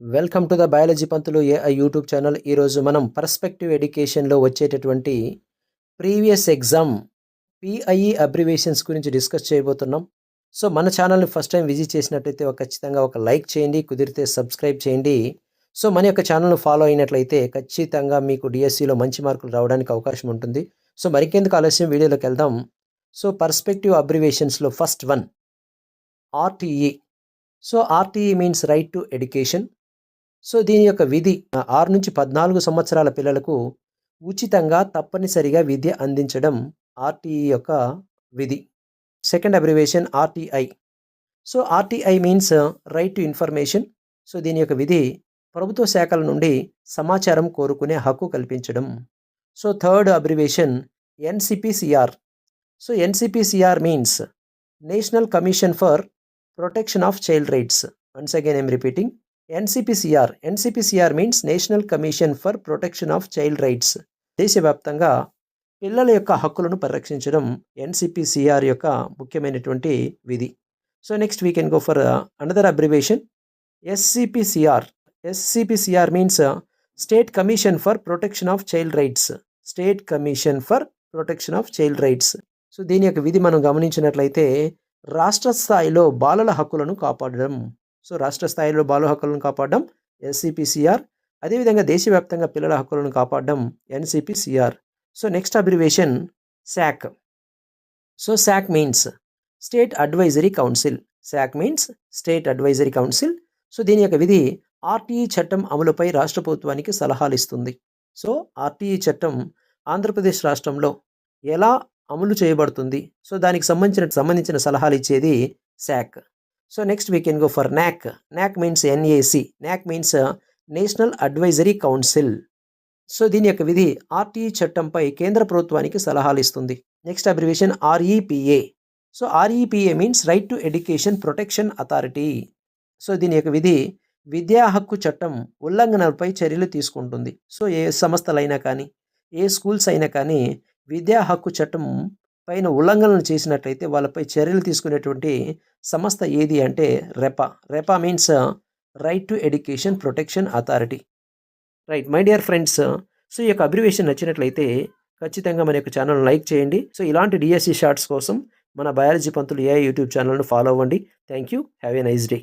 Welcome to the biology Pantulu AI YouTube channel. ఈరోజు మనం perspective ఎడ్యుకేషన్లో వచ్చేటటువంటి ప్రీవియస్ ఎగ్జామ్ పిఐఈ అబ్రివేషన్స్ గురించి డిస్కస్ చేయబోతున్నాం. సో మన ఛానల్ని ఫస్ట్ టైం విజిట్ చేసినట్టయితే ఒక ఖచ్చితంగా ఒక లైక్ చేయండి కుదిరితే సబ్స్క్రైబ్ చేయండి. సో మన యొక్క ఛానల్ను ఫాలో అయినట్లయితే ఖచ్చితంగా మీకు డిఎస్సిలో మంచి మార్కులు రావడానికి అవకాశం ఉంటుంది. సో మరికెందుకు ఆలస్యం? వీడియోలోకి వెళ్దాం. So perspective అబ్రివేషన్స్లో first one RTE. So RTE means right to education. So దీని యొక్క విధి ఆరు నుంచి పద్నాలుగు సంవత్సరాల పిల్లలకు ఉచితంగా తప్పనిసరిగా విద్య అందించడం ఆర్టీఈ యొక్క విధి. Second abbreviation RTI. So RTI means right to information. So దీని యొక్క విధి ప్రభుత్వ శాఖల నుండి సమాచారం కోరుకునే హక్కు కల్పించడం. So third abbreviation NCPCR. So NCPCR means national commission for protection of child rights. Once again I'm repeating. NCPCR NCPCR means national commission for protection of child rights దేశవ్యాప్తంగా పిల్లల యొక్క హక్కులను పరిరక్షించడం ఎన్సిపిసిఆర్ యొక్క ముఖ్యమైనటువంటి విధి. So next we can go for another abbreviation SCPCR SCPCR means state commission for protection of child rights state commission for protection of child rights so దీని యొక్క విధి మనం గమనించినట్లయితే రాష్ట్ర స్థాయిలో బాలల హక్కులను కాపాడడం సో రాష్ట్ర స్థాయిలో బాల హక్కులను కాపాడడం ఎన్సిపిసిఆర్ అదేవిధంగా దేశవ్యాప్తంగా పిల్లల హక్కులను కాపాడడం NCPCR so next abbreviation SAC. So SAC means state advisory council. SAC means state advisory council. So దీని యొక్క విధి ఆర్టీఈ చట్టం అమలుపై రాష్ట్ర ప్రభుత్వానికి సలహాలు ఇస్తుంది. సో ఆర్టీఈ చట్టం ఆంధ్రప్రదేశ్ రాష్ట్రంలో ఎలా అమలు చేయబడుతుంది? సో దానికి సంబంధించిన సంబంధించిన సలహాలు ఇచ్చేది SAC. So next we can go for NAC NAC means NAC NAC means national advisory council so దీని యొక్క విధి ఆర్టీఈ చట్టంపై కేంద్ర ప్రభుత్వానికి సలహాలు ఇస్తుంది. Next abbreviation REPA so REPA means right to education protection authority so దీని యొక్క విధి విద్యా హక్కు చట్టం ఉల్లంఘనలపై చర్యలు తీసుకుంటుంది. సో ఏ సంస్థలైనా కానీ ఏ స్కూల్స్ అయినా కానీ విద్యా హక్కు చట్టం పైన ఉల్లంఘనలు చేసినట్లయితే వాళ్ళపై చర్యలు తీసుకునేటువంటి సంస్థ ఏది అంటే REPA. REPA means right to education protection authority. Right my dear friends so ఈ యొక్క అబ్రివేషన్ నచ్చినట్లయితే ఖచ్చితంగా మన యొక్క ఛానల్ లైక్ చేయండి. సో ఇలాంటి డిఎస్సి షార్ట్స్ కోసం మన బయాలజీ పంతులు ఏ యూట్యూబ్ ఛానల్ను ఫాలో అవ్వండి. Thank you have a nice day.